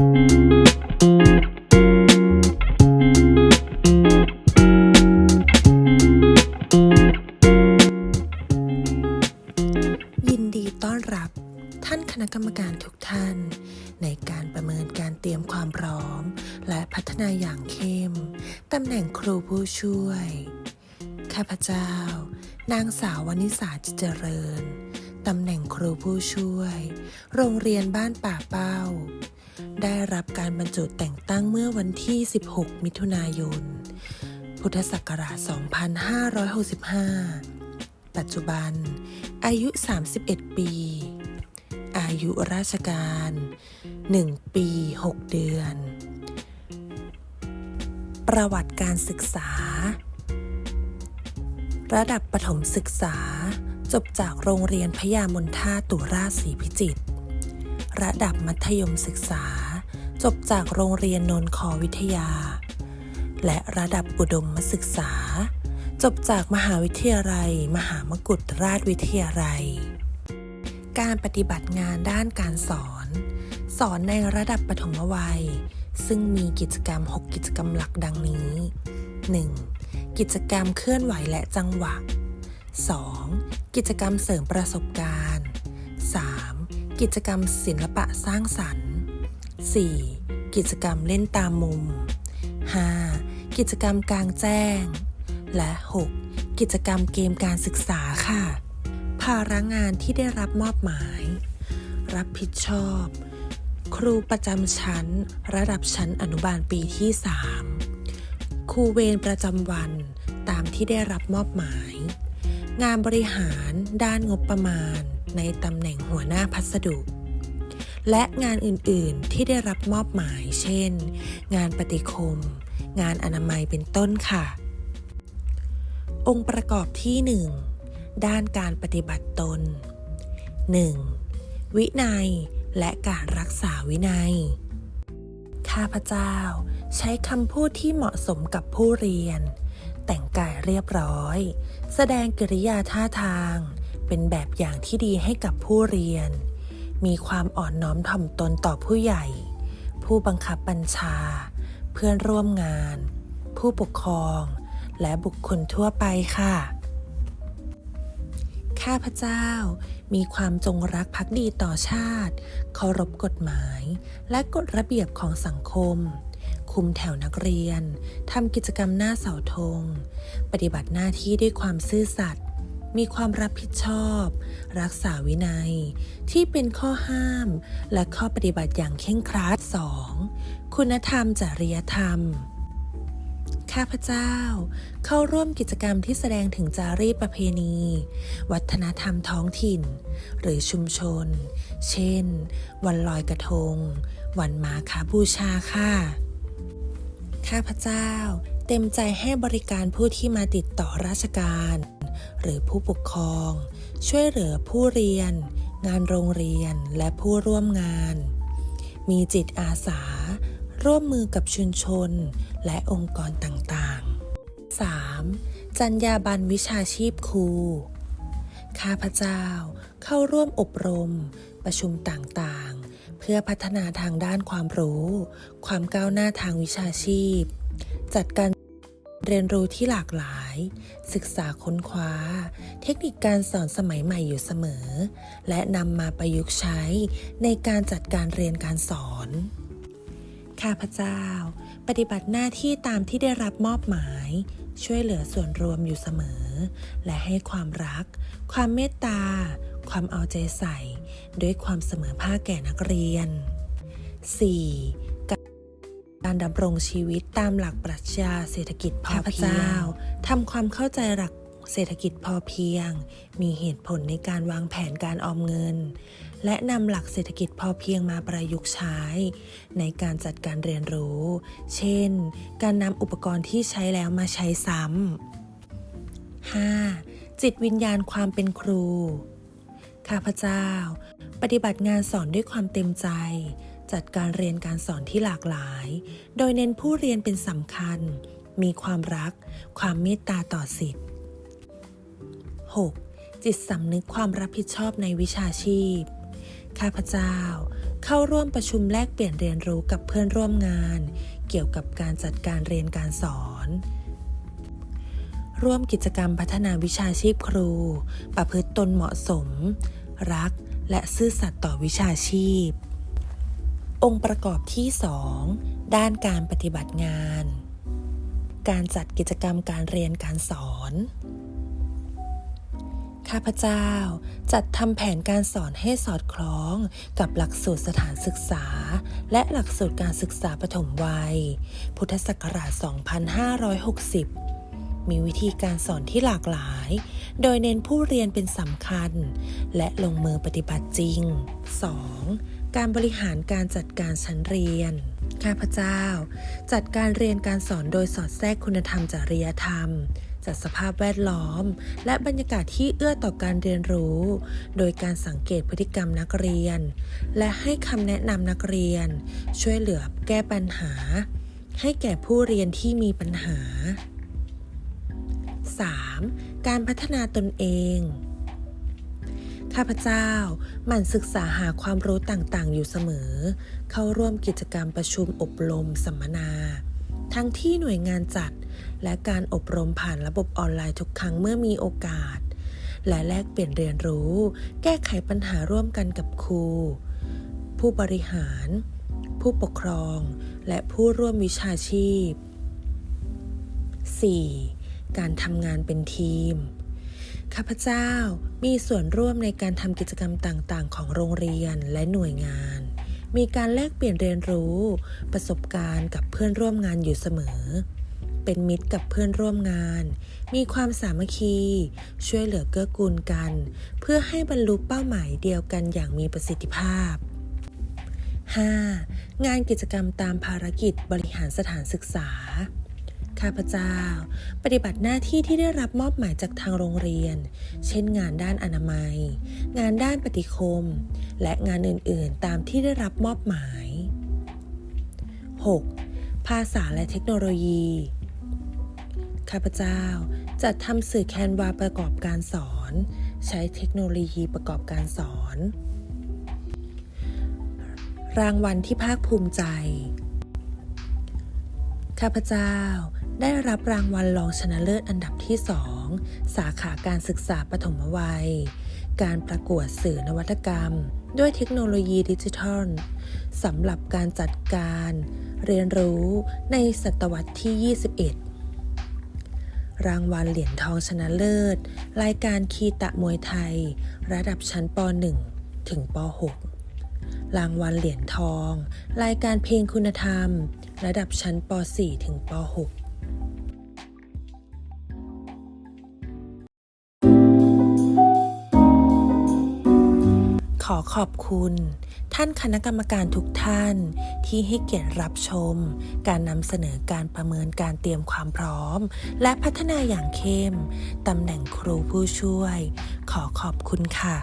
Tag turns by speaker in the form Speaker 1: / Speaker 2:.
Speaker 1: ยินดีต้อนรับท่านคณะกรรมการทุกท่าน ในการประเมินการเตรียมความพร้อม และพัฒนาอย่างเข้มตำแหน่งครูผู้ช่วย ข้าพเจ้า นางสาววนิสาจิเจริญ ตำแหน่งครูผู้ช่วย โรงเรียนบ้านป่าเป้า ได้รับการบรรจุแต่งตั้งเมื่อวันที่ 16 มิถุนายน พุทธศักราช 2565 ปัจจุบัน อายุ 31 ปี อายุราชการ 1 ปี 6 เดือน ประวัติการศึกษา ระดับประถมศึกษาจบจากโรงเรียนพญามนท่าตุราชศรีพิจิตร ระดับมัธยมศึกษา จบจากโรงเรียนนนคอวิทยา และระดับอุดมศึกษา จบจากมหาวิทยาลัย มหามกุฏราชวิทยาลัย การปฏิบัติงานด้านการสอน สอนในระดับปฐมวัย ซึ่งมีกิจกรรม 6 กิจกรรมหลักดังนี้ 1. กิจกรรมเคลื่อนไหวและจังหวะ 2. กิจกรรมเสริมประสบการณ์ กิจกรรมศิลปะสร้างสรรค์ 4. กิจกรรมเล่นตามมุม 5. กิจกรรมกลางแจ้ง และ 6. กิจกรรมเกมการศึกษาค่ะ ภาระงานที่ได้รับมอบหมาย รับผิดชอบ ครูประจำชั้น ระดับชั้นอนุบาลปีที่ 3 ครูเวรประจำวันตามที่ได้รับมอบหมาย งานบริหารด้านงบประมาณ ในตำแหน่งหัวหน้าพัสดุ และงานอื่นๆที่ได้รับมอบหมาย เช่น งานปฏิคม งานอนามัยเป็นต้นค่ะ องค์ประกอบที่ 1 ด้านการปฏิบัติตน 1. วินัยและการรักษาวินัย ข้าพเจ้าใช้คำพูดที่เหมาะสมกับผู้เรียน แต่งกายเรียบร้อย แสดงกิริยาท่าทาง เป็นแบบอย่างที่ดีให้กับผู้เรียน มีความอ่อนน้อมถ่อมตนต่อผู้ใหญ่ ผู้บังคับบัญชา เพื่อนร่วมงาน ผู้ปกครอง และบุคคลทั่วไปค่ะ ข้าพเจ้ามีความจงรักภักดีต่อชาติ เคารพกฎหมาย และกฎระเบียบของสังคม คุมแถวนักเรียน ทำกิจกรรมหน้าเสาธง ปฏิบัติหน้าที่ด้วยความซื่อสัตย์ มีความรับผิดชอบ รักษาวินัย ที่เป็นข้อห้าม และข้อปฏิบัติอย่างเคร่งครัด 2. คุณธรรมจริยธรรม ข้าพเจ้า เข้าร่วมกิจกรรมที่แสดงถึงจารีตประเพณี วัฒนธรรมท้องถิ่น หรือชุมชน เช่น วันลอยกระทง วันมาคาบูชาค่ะ ข้าพเจ้าเต็มใจให้บริการผู้ที่มาติดต่อราชการ หรือผู้ปกครอง ช่วยเหลือผู้เรียน งานโรงเรียนและผู้ร่วมงาน มีจิตอาสา ร่วมมือกับชุมชน และองค์กรต่างๆ 3. จัญญาบันวิชาชีพครูข้าพเจ้าเข้าร่วมอบรม ประชุมต่างๆ เพื่อพัฒนาทางด้านความรู้ ความก้าวหน้าทางวิชาชีพ จัดการเรียนรู้ที่หลากหลายศึกษาค้นคว้า เทคนิคการสอนสมัยใหม่อยู่เสมอ และนำมาประยุกต์ใช้ในการจัดการเรียนการสอนข้าพเจ้า ปฏิบัติหน้าที่ตามที่ได้รับมอบหมาย ช่วยเหลือส่วนรวมอยู่เสมอ และให้ความรัก ความเมตตา ความเอาใจใส่ ด้วยความเสมอภาคแก่นักเรียน 4. การดำรงชีวิตตามหลักปรัชญาเศรษฐกิจพอเพียงทำความเข้าใจหลักเศรษฐกิจพอเพียง มีเหตุผลในการวางแผนการออมเงิน และนำหลักเศรษฐกิจพอเพียงมาประยุกต์ใช้ ในการจัดการเรียนรู้ เช่น การนำอุปกรณ์ที่ใช้แล้วมาใช้ซ้ำ 5. จิตวิญญาณความเป็นครู ข้าพเจ้า ปฏิบัติงานสอนด้วยความเต็มใจ จัดการเรียนการสอนที่หลากหลาย โดยเน้นผู้เรียนเป็นสำคัญ มีความรัก ความเมตตาต่อสิทธิ์ 6. จิตสำนึกความรับผิดชอบในวิชาชีพ ข้าพเจ้า เข้าร่วมประชุมแลกเปลี่ยนเรียนรู้กับเพื่อนร่วมงาน เกี่ยวกับการจัดการเรียนการสอน ร่วมกิจกรรมพัฒนาวิชาชีพครู ประพฤติตนเหมาะสม รักและซื่อสัตย์ต่อวิชาชีพ องค์ประกอบที่ 2 ด้านการปฏิบัติงาน การจัดกิจกรรมการเรียนการสอน ข้าพเจ้าจัดทำแผนการสอนให้สอดคล้องกับหลักสูตรสถานศึกษา และหลักสูตรการศึกษาปฐมวัย พุทธศักราช 2560มีวิธีการสอนที่หลากหลาย โดยเน้นผู้เรียนเป็นสำคัญ และลงมือปฏิบัติจริง 2. การบริหารการจัดการชั้นเรียน ข้าพเจ้า จัดการเรียนการสอนโดยสอดแทรกคุณธรรมจริยธรรม จัดสภาพแวดล้อม และบรรยากาศที่เอื้อต่อการเรียนรู้ โดยการสังเกตพฤติกรรมนักเรียน และให้คำแนะนำนักเรียน ช่วยเหลือแก้ปัญหา ให้แก่ผู้เรียนที่มีปัญหา 3. การพัฒนาตนเอง ข้าพเจ้าหมั่นศึกษาหาความรู้ต่างๆ อยู่เสมอ เข้าร่วมกิจกรรมประชุมอบรมสัมมนา ทั้งที่หน่วยงานจัด และการอบรมผ่านระบบออนไลน์ทุกครั้งเมื่อมีโอกาส และแลกเปลี่ยนเรียนรู้ แก้ไขปัญหาร่วมกันกับครู ผู้บริหาร ผู้ปกครอง และผู้ร่วมวิชาชีพ 4. การทำงานเป็นทีม ข้าพเจ้ามีส่วนร่วมในการทำกิจกรรมต่างๆ ของโรงเรียนและหน่วยงาน มีการแลกเปลี่ยนเรียนรู้ ประสบการณ์กับเพื่อนร่วมงานอยู่เสมอ เป็นมิตรกับเพื่อนร่วมงาน มีความสามัคคี ช่วยเหลือเกื้อกูลกัน เพื่อให้บรรลุเป้าหมายเดียวกันอย่างมีประสิทธิภาพ 5. งานกิจกรรมตามภารกิจบริหารสถานศึกษา ข้าพเจ้า ปฏิบัติหน้าที่ที่ได้รับมอบหมายจากทางโรงเรียน เช่นงานด้านอนามัย งานด้านปฏิคม และงานอื่นๆ ตามที่ได้รับมอบหมาย 6. ภาษาและเทคโนโลยี ข้าพเจ้าจัดทำสื่อแคนวาประกอบการสอน ใช้เทคโนโลยีประกอบการสอน รางวัลที่ภาคภูมิใจ ข้าพเจ้าได้รับรางวัลรองชนะเลิศอันดับที่2สาขาการศึกษาปฐมวัย การประกวดสื่อนวัตกรรม ด้วยเทคโนโลยีดิจิทัลสำหรับการจัดการ เรียนรู้ในศตวรรษที่ 21 รางวัลเหรียญทองชนะเลิศ รายการคีตะมวยไทย ระดับชั้นป .1 ถึงป .6 รางวัลเหรียญทอง รายการเพลงคุณธรรม ระดับชั้นป .4 ถึงป .6 ขอขอบคุณ ท่านคณะกรรมการทุกท่าน ที่ให้เกียรติรับชม การนำเสนอการประเมินการเตรียมความพร้อม และพัฒนาอย่างเข้มตำแหน่งครูผู้ช่วย ขอขอบคุณค่ะ